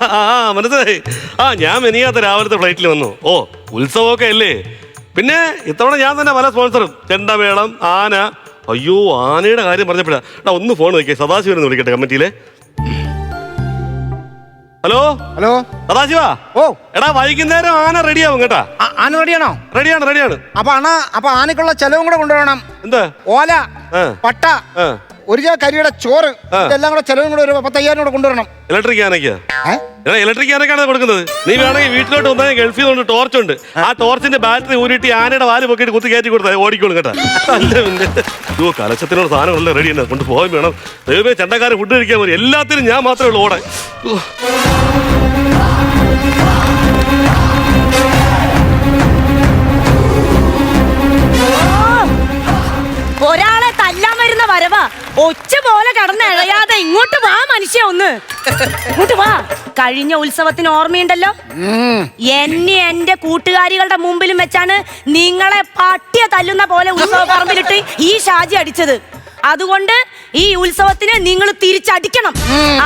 ആ മനസ്സിലായി. ആ ഞാൻ മെനിയാത്ത രാവിലത്തെ ഫ്ലൈറ്റിൽ വന്നു. ഓ ഉത്സവമൊക്കെ അല്ലേ? പിന്നെ ഇത്തവണ ഞാൻ തന്നെ പല സ്പോൺസറും. ചെണ്ടമേളം ആന. അയ്യോ ആനയുടെ കാര്യം പറഞ്ഞപ്പോഴാ. എടാ ഒന്ന് ഫോൺ വയ്ക്കേ സദാശിവനെ വിളിക്കട്ടെ കമ്മിറ്റിയിലെ. ഹലോ? ഹലോ? സദാശിവാ? ഓ. എടാ വൈകുന്നേരം ആന റെഡിയാവും കേട്ടാ. ആന റെഡിയാണോ? റെഡിയാണ് റെഡിയാണ്. അപ്പൊ അണ അപ്പൊ ആനക്കുള്ള ചെലവും കൂടെ കൊണ്ടുവരണം. എന്താ? ഓല. പട്ട. ഒരു ചാ കരിയുടെ ചോറ് ഇതെല്ലാം കൂടെ ചെലവും കൂടെ ഒരു പത്തയ്യായിരം കൂടെ കൊണ്ടുവരണം. ഇലക്ട്രിക് ആനക്കാ ഏ? ഇലക്ട്രിക് ആനക്കാണ് കൊടുക്കുന്നത്. നീ വേണമെങ്കിൽ വീട്ടിലോട്ട് വന്നാൽ ഗൾഫിൽ നിന്ന് ടോർച്ച് ഉണ്ട്. ആ ടോർച്ചിന്റെ ബാറ്ററി ഊരിട്ട് ഈ ആനയുടെ വാൽ പൊക്കിയിട്ട് കുത്തി കയറ്റി കൊടുത്താൽ ഓടിക്കോളും കേട്ടോ. അല്ല പിന്നെ. കലശത്തിനുള്ള സാധനങ്ങളെല്ലാം റെഡി ഉണ്ട് കൊണ്ട് പോകാൻ വേണം. ദൈവമേ ചണ്ടക്കാരൻ ഫുഡ് കഴിക്കാൻ മതി എല്ലാത്തിനും ഞാൻ മാത്രമേ ഉള്ളൂ ഓടാൻ ഒരാ വരവാ. ഒച്ച പോലെ കടന്ന് ഇഴയാതെ ഇങ്ങോട്ട് വാ മനുഷ്യ ഒന്ന്. ഇങ്ങോട്ട് വാ. കഴിഞ്ഞ ഉത്സവത്തിന് ഓർമ്മയുണ്ടല്ലോ? എന്നെ എന്റെ കൂട്ടുകാരികളുടെ മുമ്പിലും വെച്ചാണ് നിങ്ങളെ പട്ടിയ തല്ലുന്ന പോലെ ഉത്സവ പറമ്പിലിട്ട് ഈ ഷാജി അടിച്ചത്. അതുകൊണ്ട് ഈ ഉത്സവത്തിന് നിങ്ങൾ തിരിച്ചടിക്കണം.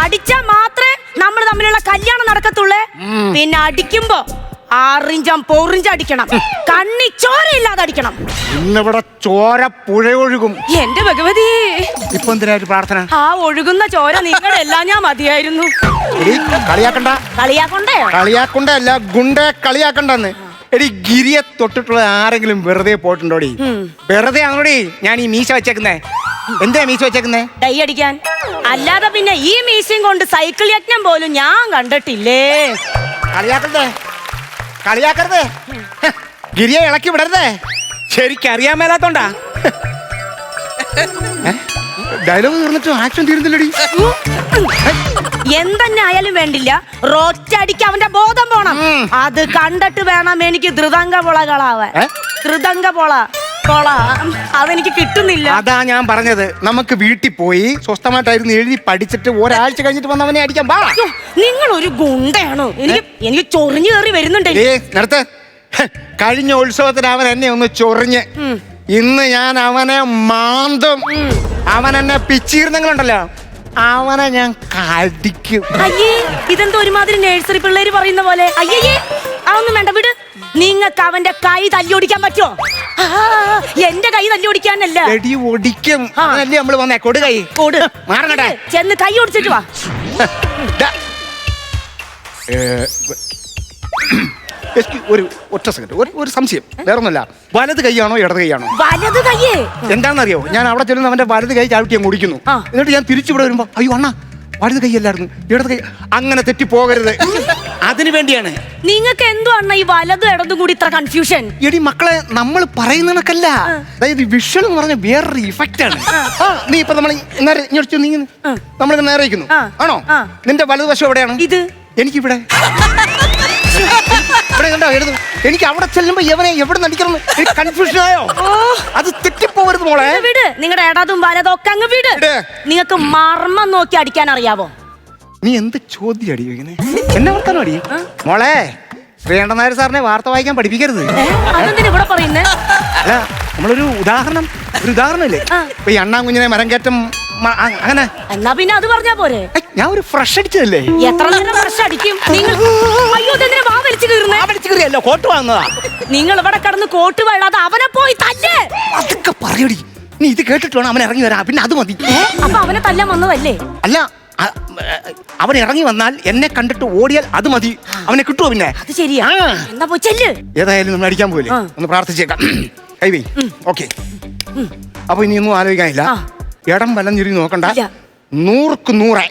അടിച്ചാൽ മാത്രമേ നമ്മൾ തമ്മിലുള്ള കല്യാണം നടക്കത്തുള്ളേ. പിന്നെ അടിക്കുമ്പോ ആറിഞ്ചം പൊറിഞ്ചം അടിക്കണം. കണ്ണി ചോരയില്ലാതെ അടിക്കണം. ഇന്നിവിടെ ചോര പുഴ ഒഴുകും. എന്റെ ഭഗവതി. ഇപ്പൊ എന്തിനാ ഒരു പ്രാർത്ഥന? ആ ഒഴുകുന്ന ചോര നിങ്ങളുടെ എല്ലാം ഞാൻ മതിയായിരുന്നു. എടി കളിയാക്കണ്ട. കളിയാക്കൊണ്ടേ? കളിയാക്കണ്ടല്ല ഗുണ്ട കളിയാക്കണ്ടെന്ന്. എടി ഗിരിയെ തൊട്ടിട്ടുള്ള ആരെങ്കിലും വെറുതെ പോയിട്ടുണ്ടോടി? വെറുതെ ആണോടി ഞാൻ ഈ മീശ വെച്ചേക്കുന്നേ? എന്താ മീശ വെച്ചേക്കുന്നേ? ഡൈ അടിക്കാൻ. അല്ലാതെ പിന്നെ ഈ മീശയും കൊണ്ട് സൈക്കിൾ യജ്ഞം പോലും ഞാൻ കണ്ടിട്ടില്ലേ? കളിയാക്കണ്ടേ? കളിയാക്കരുതേ. ഗിരിയെ ഇളക്കി വിടരുതേ. ശരിക്കും അറിയാൻ മേലാത്തോണ്ടാ. ഡയലോഗ് തീർന്നിട്ട് ആക്ഷൻ തീരുന്നില്ലടി. എന്തെന്നെ ആയാലും വേണ്ടില്ല. റോറ്റടിക്ക് അവന്റെ ബോധം പോണം. അത് കണ്ടിട്ട് വേണം എനിക്ക് ധൃതങ്ക പൊളകളാവാൻ? ധൃതങ്ക പൊള. അതെനിക്ക് കിട്ടുന്നില്ല. അതാ ഞാൻ പറഞ്ഞത്. നമുക്ക് വീട്ടിൽ പോയി സ്വസ്ഥമായിട്ടായിരുന്നു എഴുതി പഠിച്ചിട്ട് ഒരാഴ്ച കഴിഞ്ഞിട്ട് വന്നവനെ അടിക്കാൻ പാ നിങ്ങൾ ഒരു ഗുണ്ടയാണോ. എനിക്ക് എനിക്ക് ചൊറിഞ്ഞു കയറി വരുന്നുണ്ട്. ഏ നിർത്ത് ഹ്, കഴിഞ്ഞ ഉത്സവത്തിന് അവൻ എന്നെ ഒന്ന് ചൊറിഞ്ഞ്. ഇന്ന് ഞാൻ അവനെ മാന്തും. അവൻ എന്നെ പിച്ചിരുന്നെങ്കിലുണ്ടല്ലോ അവനെ ഞാൻ കടിക്കും. അയ്യേ ഇതെന്തോ ഒരുമാതിരി നഴ്സറി പിള്ളേര് പറയുന്ന പോലെ. അയ്യേ അതൊന്നും വേണ്ട വിട്. നിങ്ങൾക്ക് അവന്റെ കൈ തല്ലിയൊടിക്കാൻ പറ്റുമോ? എന്റെ കൈ തല്ലിയൊടിക്കാനല്ല എടി ഒടിക്കും. അതല്ലേ നമ്മൾ വന്നേ? കൊടു കൈ. കൊടു. മാറങ്ങട്ടെ. ചെന്ന് കൈ ഒടിച്ചിട്ട് വാ. ഒരു ഒറ്റ സെക്കൻഡ് ഒരു ഒരു സംശയം. വേറൊന്നുമല്ല. വലത് കൈയാണോ ഇടത് കൈയാണോ? വലത് കൈ എന്താണെന്നറിയോ ഞാൻ അവിടെ ചെല്ലുന്ന അവന്റെ വലത് കൈ ചാവിട്ടി ഞാൻ ഓടിക്കുന്നു. എന്നിട്ട് ഞാൻ തിരിച്ചു ഇവിടെ വരുമ്പോ അയ്യോ അണ്ണാ വലത് കൈയല്ലായിരുന്നു ഇടത് കൈ. അങ്ങനെ തെറ്റി പോകരുത് അതിനു വേണ്ടിയാണ്. നിങ്ങൾക്ക് എന്തോ അണ്ണ ഈ വലതും ഇടതും കൂടി ഇത്ര കൺഫ്യൂഷൻ എടി മക്കളെ നമ്മൾ പറയുന്നതൊക്കെയല്ല അതായത് വിഷ്വൽ എന്ന് പറഞ്ഞ വേറൊരു ഇഫക്റ്റ് ആണ്. ആ, നീ ഇപ്പൊ നമ്മൾ നേരെ നീങ്ങുന്നു നമ്മൾ നേരെ ഇരിക്കുന്നു ആണോ? നിന്റെ വലതുവശം എവിടെയാണ്? ഇത്. എനിക്കിവിടെ. ഇവിടെ കണ്ടോ? എഴുതും എനിക്ക് അവിടെ ചെല്ലുമ്പോ എവനെ എവിടെ നടിക്കണം കൺഫ്യൂഷൻ ആയോ? അത് തെറ്റിപ്പോകരുത് മോളെ. വിട്. നിങ്ങളുടെ ഏടാതും വലതും ഒക്കെ അങ്ങ് വിട്. വിട്. നിങ്ങൾക്ക് മർമ്മം നോക്കി അടിക്കാൻ അറിയാവോ? നീ എന്ത് ചോദ്യം അടി ചോദിക്കുന്നത് എന്നെ വർത്താനം അടി. മോളെ ശ്രീകണ്ഠൻ നായർ സാറിനെ വാർത്ത വായിക്കാൻ പഠിപ്പിക്കരുത്. ഏ? അതെന്തിനാ ഇവിടെ പറയുന്നേ? അല്ല നമ്മളൊരു ഉദാഹരണം ഒരു ഉദാഹരണം ഇല്ലേ ഇപ്പൊ ഈ അണ്ണാങ്കുഞ്ഞിനെ മരം കയറ്റം മ- അ- അങ്ങനെ. എന്നാ പിന്നെ അത് പറഞ്ഞാ പോരെ? ഞാൻ ഒരു ഫ്രഷ് അടിച്ചതല്ലേ? എത്ര നേരം ഫ്രഷ് അടിക്കും? നിങ്ങൾ അയ്യോ ഇതെന്തിനാ വാ വലിച്ചു കീറുന്നേ? അടിച്ചറിയല്ലോ കോട്ട് വാങ്ങുന്നതാ. നിങ്ങൾ ഇവിടെ കിടന്ന് കോട്ട് വെള്ളാതെ അവനെ പോയി തല്ലേ. അതൊക്കെ പറയടി. നീ ഇത് കേട്ടിട്ട് വേണം അവൻ ഇറങ്ങി വരാൻ. പിന്നെ അത് മതി. അപ്പൊ അവനെ തല്ലാൻ വന്നതല്ലേ? അല്ല അ- അവൻ ഇറങ്ങി വന്നാൽ എന്നെ കണ്ടിട്ട് ഓടിയാൽ അത് മതി. അവനെ കിട്ടുമോ പിന്നെ? അത് ശരിയാ. ആ. എന്നാ പോയി ചെല്ല്. ഏതായാലും നമ്മൾ അടിക്കാൻ പോയില്ലേ ആ. ഒന്ന് പ്രാർത്ഥിച്ചേക്കാം. കൈവേ. ഓക്കെ. അപ്പൊ ഇനി ഒന്നും ആലോചിക്കാനില്ല. ഇടം വലഞ്ഞിരി നോക്കണ്ട. ഇല്ല. നൂറുക്ക് നൂറെ.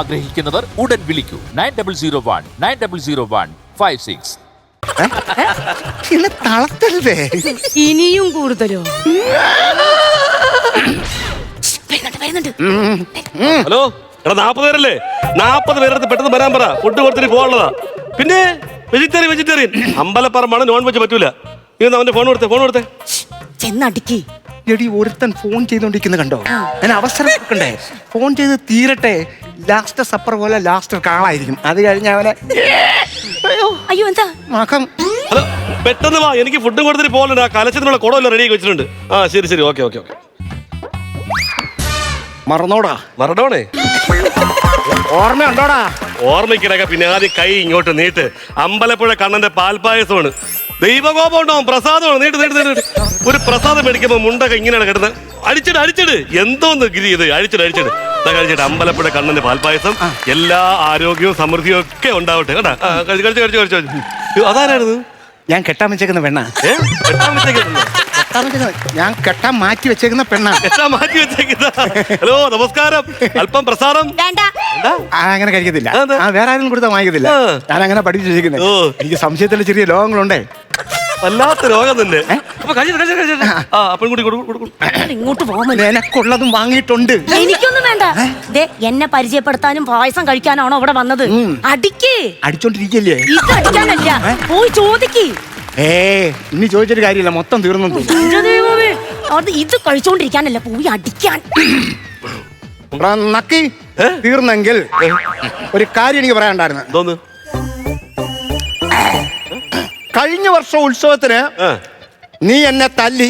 ആഗ്രഹിക്കുന്നവർ ഉടൻ വിളിക്കൂ. Nine double zero one nine double zero one five six തളത്തല്ലേ ഇനിയും കൂടുതലോ? ഹലോ എടാ നാപ്പത് പേരല്ലേ നാപ്പത് പേരെടുത്ത് പെട്ടെന്ന് വരാൻ പറ. ഫുഡ് കൊടുത്തിട്ട് പോകാനുള്ളതാ. പിന്നെ വെജിറ്റേറിയൻ വെജിറ്റേറിയൻ. അമ്പലപ്പറമ്പാണ് നോൺ വെജ് പറ്റൂല. നീ ഒന്ന് അവന്റെ ഫോൺ കൊടുത്തേ ഫോൺ കൊടുത്തേ. ചെന്നടിക്ക്. എടി ഒരുത്തൻ ഫോൺ ചെയ്തോണ്ടിരിക്കുന്നത് കണ്ടോ? ഞാൻ അവസരം കൊടുക്കണ്ടേ? ഫോൺ ചെയ്ത് തീരട്ടെ. ലാസ്റ്റ് സപ്പർ പോലെ ലാസ്റ്റ് കാളായിരിക്കും. അത് കഴിഞ്ഞ് അവനെ അയ്യോ, അയ്യോ എന്താ? മകം. ഹലോ പെട്ടെന്ന് വാ. എനിക്ക് ഫുഡും കൊടുത്തിട്ട് പോകലുണ്ട് ആ കലശത്തിനുള്ള കുടമല്ലോ റെഡിയാക്കി വെച്ചിട്ടുണ്ട്. ആ ശരി ശരി. Okay okay okay. മറന്നോടാ. മറന്നോണേ? ഓർമ്മയുണ്ടോടാ? ഓർമ്മയ്ക്കിടക്ക പിന്നെ ആദ്യം കൈ ഇങ്ങോട്ട് നീട്ട്. അമ്പലപ്പുഴ കണ്ണന്റെ പാൽപ്പായസമാണ്. ദൈവകോപം ഉണ്ടാവും. പ്രസാദമാണ്. നീട്ട് നീട്ട് നീട്ട്. ഒരു പ്രസാദം മേടിക്കുമ്പോ മുണ്ടൊക്കെ ഇങ്ങനെയാണ് കിടന്ന്. അടിച്ചിട് അടിച്ചിട്. എന്തോന്ന് ഗിരി ഇത്? അടിച്ചിട് അടിച്ചിട്. ഇതാ കഴിച്ചിട്ട് അമ്പലപ്പുഴ കണ്ണന്റെ പാൽപ്പായസം. എല്ലാ ആരോഗ്യവും സമൃദ്ധിയും ഒക്കെ ഉണ്ടാവട്ടെ കേട്ടാ? കഴിച്ചു കഴിച്ചു കഴിച്ചു കഴിച്ച് കഴിച്ച്. കഴിച്ച്. അതാരായിരുന്നു ഞാൻ കെട്ടാൻ വെച്ചേക്കുന്ന പെണ്ണ. വെച്ചേക്കുന്നത് ഞാൻ കെട്ടാൻ മാറ്റി വെച്ചേക്കുന്ന പെണ്ണാ. മാറ്റി വെച്ചേക്കുന്ന? ഹലോ നമസ്കാരം. അല്പം പ്രസാദം. വേണ്ട. ആ അങ്ങനെ കഴിക്കത്തില്ല. ആ വേറെ ആരും കൊടുത്താൽ വാങ്ങിക്കത്തില്ല. ഞാൻ അങ്ങനെ പഠിപ്പിച്ചു വെച്ചേക്കുന്നത് ഓ. എനിക്ക് സംശയത്തിലെ ചെറിയ ലോകങ്ങളുണ്ടേ. വല്ലാത്ത രോഗം തന്നെ. അപ്പൊ ആ. അപ്പം കൂടി കൊടുക്കും കൊടുക്കും ഇങ്ങോട്ട് നിനക്കുള്ളതും വാങ്ങിയിട്ടുണ്ട്. എനിക്കൊന്നും വേണ്ട. ദേ എന്നെ പരിചയപ്പെടുത്താനും പായസം കഴിക്കാനാണോ അവിടെ വന്നത്? അടിക്ക്. അടിച്ചോണ്ടിരിക്കല്ലേ? ഇത് അടിക്കാനല്ല. പോയി ചോദിക്ക്. ഏ ഇനി ചോദിച്ചൊരു കാര്യമില്ല. മൊത്തം തീർന്നു എന്റെ ദൈവമേ, അത് ഇത് കഴിച്ചോണ്ടിരിക്കാനല്ല. പോയി അടിക്കാൻ. എടാ, നക്കി. ഏ? തീർന്നെങ്കിൽ ഒരു കാര്യം എനിക്ക് പറയാനുണ്ടായിരുന്നു. എന്തോന്ന്? കഴിഞ്ഞ വർഷം ഉത്സവത്തിന് നീ എന്നെ തല്ലി.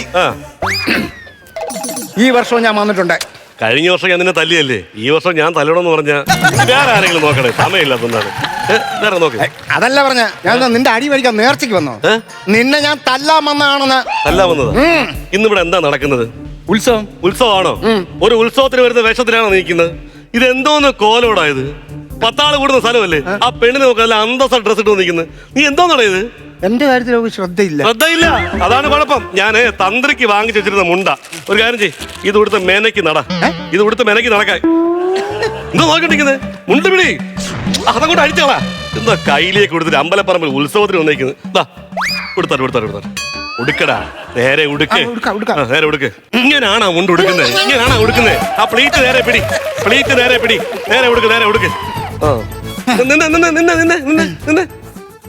ഈ വർഷവും ഞാൻ വന്നിട്ടുണ്ട്. കഴിഞ്ഞ വർഷം ഞാൻ നിന്നെ തല്ലിയല്ലേ? ഈ വർഷം ഞാൻ തല്ലണമെന്ന് പറഞ്ഞ വേറെ ആരെങ്കിലും നോക്കണേ? സമയമില്ല വേറെ നോക്ക്. അതല്ല പറഞ്ഞ ഞാൻ നിന്റെ അടി മേടിക്കാൻ നേർച്ചയ്ക്ക് വന്നോ? നിന്നെ ഞാൻ തല്ലാൻ വന്നതാണെന്ന്. തല്ലാൻ വന്നത്? ഇന്നിവിടെ എന്താ നടക്കുന്നത്? ഉത്സവം. ഉത്സവമാണോ? ഒരു ഉത്സവത്തിന് വരുന്ന വേഷത്തിലാണോ നിൽക്കുന്നത്? ഇത് എന്തോന്ന് കോലോടായത് പത്താൾ കൂടുന്ന സ്ഥലമല്ലേ? ആ പെണ്ണിനെ നോക്കാൻ അന്തസ്സ ഡ്രസ് ഇട്ട് നിൽക്കുന്നത് നീ എന്തോന്നാണ് ഇത്? എന്റെ കാര്യത്തിൽ അവർക്ക് ശ്രദ്ധയില്ല. ശ്രദ്ധയില്ല. അതാണ് കുഴപ്പം. ഞാൻ തന്ത്രിക്ക് വാങ്ങിച്ചു വെച്ചിരുന്ന മുണ്ട. ഒരു കാര്യം ചെയ് ഇത് ഇവിടുത്തെ മേനയ്ക്ക് നട. ഇത് ഇവിടുത്തെ മേനയ്ക്ക് നടക്കാൻ. എന്താ നോക്കണ്ടിരിക്കുന്നത് മുണ്ട് പിടി. അതങ്ങോട്ട് അടിച്ചോളാ എന്താ കയ്യിലേക്ക് കൊടുത്തിട്ട് അമ്പലപ്പറമ്പിൽ ഉത്സവത്തിന് വന്നേക്കുന്നത് കൊടുത്താൽ കൊടുത്താൽ കൊടുത്താൽ. ഉടുക്കടാ നേരെ ഉടുക്ക്. നേരെ ഉടുക്ക് ഇങ്ങനാണോ മുണ്ട് ഉടുക്കുന്നത് ഇങ്ങനാണോ ഉടുക്കുന്നത് ആ പ്ലീറ്റ് നേരെ പിടി. പ്ലീറ്റ് നേരെ പിടി. നേരെ ഉടുക്ക് നേരെ ഉടുക്ക് നിന്നെ നിന്നെ നിന്നെ നിന്നെ നിന്നെ നിന്ന്.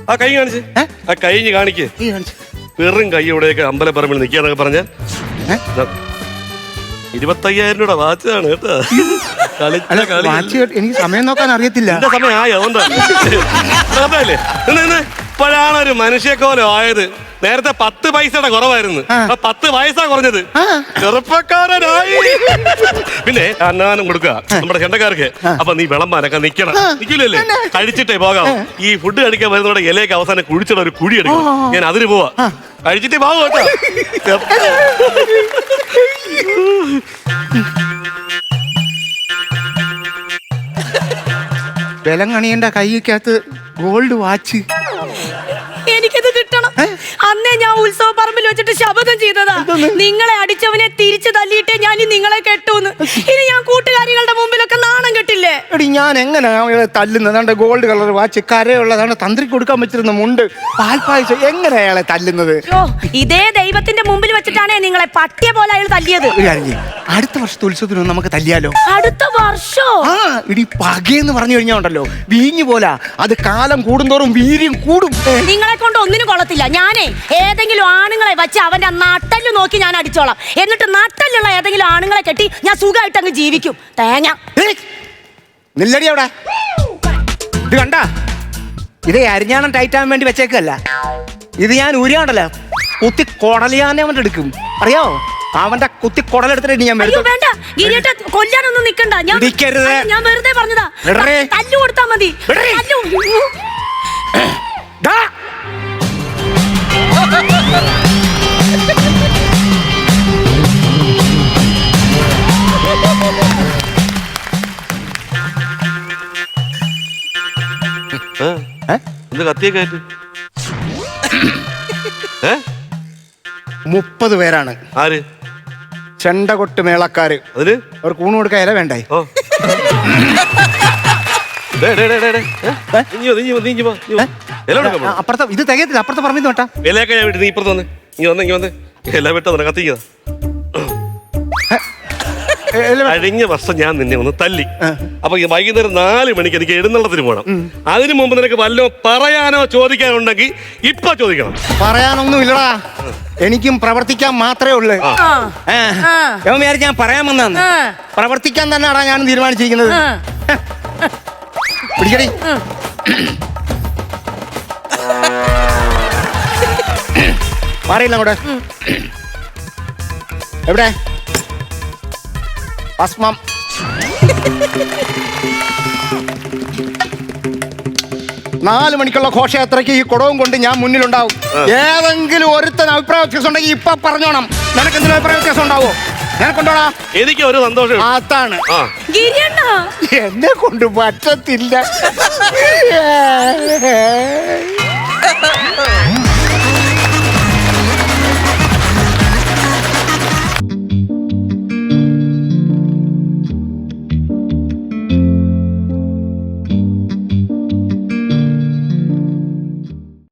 ആ കൈ കാണിച്ച്? ആ കൈ ഇങ്ങ് കാണിക്ക്. വെറും കൈയോടെയൊക്കെ അമ്പലപ്പറമ്പിൽ നിൽക്കാന്നൊക്കെ പറഞ്ഞ? ഇരുപത്തയ്യായിരം രൂപ വാച്ചാണ് കേട്ടോ. അല്ല കളി വാച്ച് കേട്ട് എനിക്ക് സമയം നോക്കാൻ അറിയത്തില്ല. എന്റെ സമയം ആയോ അതുകൊണ്ടാ അതല്ലേ ഇപ്പോഴാണ് ഒരു മനുഷ്യക്കോലം ആയത്. നേരത്തെ പത്ത് പൈസയുടെ കുറവായിരുന്നു. ആ. പത്ത് പൈസ കുറഞ്ഞത്. ചെറുപ്പക്കാരനായി. പിന്നെ അന്നാനം കൊടുക്കുക. നമ്മുടെ ചെണ്ടക്കാർക്ക്. അപ്പൊ നീ വിളമ്പാനൊക്കെ നിക്കണം. നിക്കില്ലല്ലേ കഴിച്ചിട്ടേ പോകാം ഈ ഫുഡ് കഴിക്കാൻ വരുന്നവരുടെ ഇലയൊക്കെ അവസാനം കുഴിച്ചിട ഒരു കുഴി എടുക്കും ഞാൻ അതിന് പോവാ. കഴിച്ചിട്ടേ പോകാം കേട്ടോ. വിലങ്ങണിയന്റെ കൈക്കകത്ത് ഗോൾഡ് വാച്ച് അന്നേ ഞാൻ ഉത്സവ പറമ്പിൽ വെച്ചിട്ട് ശപഥം ചെയ്തതാ. നിങ്ങളെ അടിച്ചവനെ തിരിച്ചു തല്ലിയിട്ടേ ഞാൻ നിങ്ങളെ കെട്ടൂന്ന്. ഇനി ഞാൻ കൂട്ടുകാരികളുടെ മുമ്പിലൊക്കെ നാണം കെട്ടില്ലേ? എടി ഞാൻ എങ്ങനെ തല്ലുന്നത്? അതാണ്ട് ഗോൾഡ് കളർ വാച്ച് കരയുള്ളതാണ് തന്ത്രി കൊടുക്കാൻ പറ്റിരുന്ന മുണ്ട്. പാൽപ്പായസം എങ്ങനെ അയാളെ തല്ലുന്നത്? ഇതേ ദൈവത്തിന്റെ മുമ്പിൽ വെച്ചിട്ടാണ് നിങ്ങളെ പട്ടിയ പോലെ അയാൾ തല്ലിയത്. അടുത്ത വർഷത്തെ ഉത്സവത്തിനൊന്നും നമുക്ക് തല്ലിയാലോ? അടുത്ത വർഷോ? ആ ഇടി പകയെന്ന് പറഞ്ഞു കഴിഞ്ഞാ ഉണ്ടല്ലോ. വീഞ്ഞു പോലാ. അത് കാലം കൂടുന്തോറും വീര്യം കൂടും. നിങ്ങളെ കൊണ്ട് ഒന്നിനും കൊള്ളത്തില്ല. ഞാനേ ഏതെങ്കിലും ആണുങ്ങളെ വെച്ച് അവന്റെ നട്ടൽ നോക്കി ഞാൻ അടിച്ചോളാം. എന്നിട്ട് നട്ടലുള്ള ഏതെങ്കിലും ആണുങ്ങളെ കെട്ടി ഞാൻ സുഖമായിട്ട് അങ്ങ് ജീവിക്കും. തേങ്ങ. ഏയ്, നില്ലടി അവിടെ. ഇത് കണ്ട? ഇത് അരിഞ്ഞാണം ടൈറ്റാൻ വേണ്ടി വെച്ചേക്കല്ല. ഇത് ഞാൻ ഊരിയാണ്ടല്ലോ കുത്തി കൊടലിയാനെ അവന്റെ എടുക്കും അറിയോ അവന്റെ കുത്തി കൊടലെടുത്തിട്ട് ഞാൻ അയ്യോ വേണ്ട ഗിരിയേട്ട കൊല്ലാനൊന്നും നിക്കണ്ട ഞാൻ ഇടിക്കരുത്. ഞാൻ വെറുതെ പറഞ്ഞതാ വിടറി. തല്ലു കൊടുത്താ മതി വിടറി. തല്ലു. ദാ. ഏ? ഏ? എന്ത് കത്തിയൊക്കെ ആയിട്ട് ഏ മുപ്പത് പേരാണ് ആര് ചെണ്ടകൊട്ട് മേളക്കാര്. അതിൽ? അവർ കൂണ് കൊടുക്കാൻ ഇല വേണ്ടേ? ഓ. ഡേ, ഡേ, ഡേ, ഡേ, ഡേ. ഏ? നീ വാ, നീ വാ, നീ വാ, നീ വാ. ഇല കൊടുക്കാൻ പോണോ? അപ്പുറത്തെ ഇത് തികയത്തില്ല അപ്പുറത്തെ പറമ്പിൽ ഇലയൊക്കെ ഞാൻ വിട്ട് നീ ഇപ്പുറത്ത് വന്ന്. നീ വന്ന് വന്ന്. ഇല വിട്ടോ കഴിഞ്ഞ വർഷം ഞാൻ നിന്നെ ഒന്ന് തല്ലി. അപ്പൊ ഈ വൈകുന്നേരം നാല് മണിക്ക് എനിക്ക് എഴുന്നള്ളത്തിന് പോകണം അതിനു മുമ്പ് നിനക്ക് വല്ലോ പറയാനോ ചോദിക്കാനുണ്ടെങ്കിൽ ഇപ്പൊ ചോദിക്കണം. പറയാനൊന്നും ഇല്ലടാ എനിക്കും പ്രവർത്തിക്കാൻ മാത്രമേ ഉള്ളൂ. വിചാരിച്ച് ഞാൻ പറയാൻ വന്നാന്ന്. പ്രവർത്തിക്കാൻ തന്നെയാടാ ഞാൻ തീരുമാനിച്ചിരിക്കുന്നത്. പറയില്ല പിടിക്കടി. മാറിയില്ല അങ്ങോട്ട്. എവിടെ? ഭസ്മം നാല് മണിക്കുള്ള ഘോഷയാത്രയ്ക്ക് ഈ കുടവും കൊണ്ട് ഞാൻ മുന്നിലുണ്ടാവും. ഏതെങ്കിലും ഒരുത്തൻ അഭിപ്രായ വ്യത്യാസം ഉണ്ടെങ്കിൽ ഇപ്പൊ പറഞ്ഞോണം. നിനക്ക് എന്തെങ്കിലും അഭിപ്രായ വ്യത്യാസം ഉണ്ടാവോ നിനക്കുണ്ടോടാ? എനിക്ക് ഒരു സന്തോഷം അതാണ്. എന്നെ കൊണ്ട് പറ്റത്തില്ല.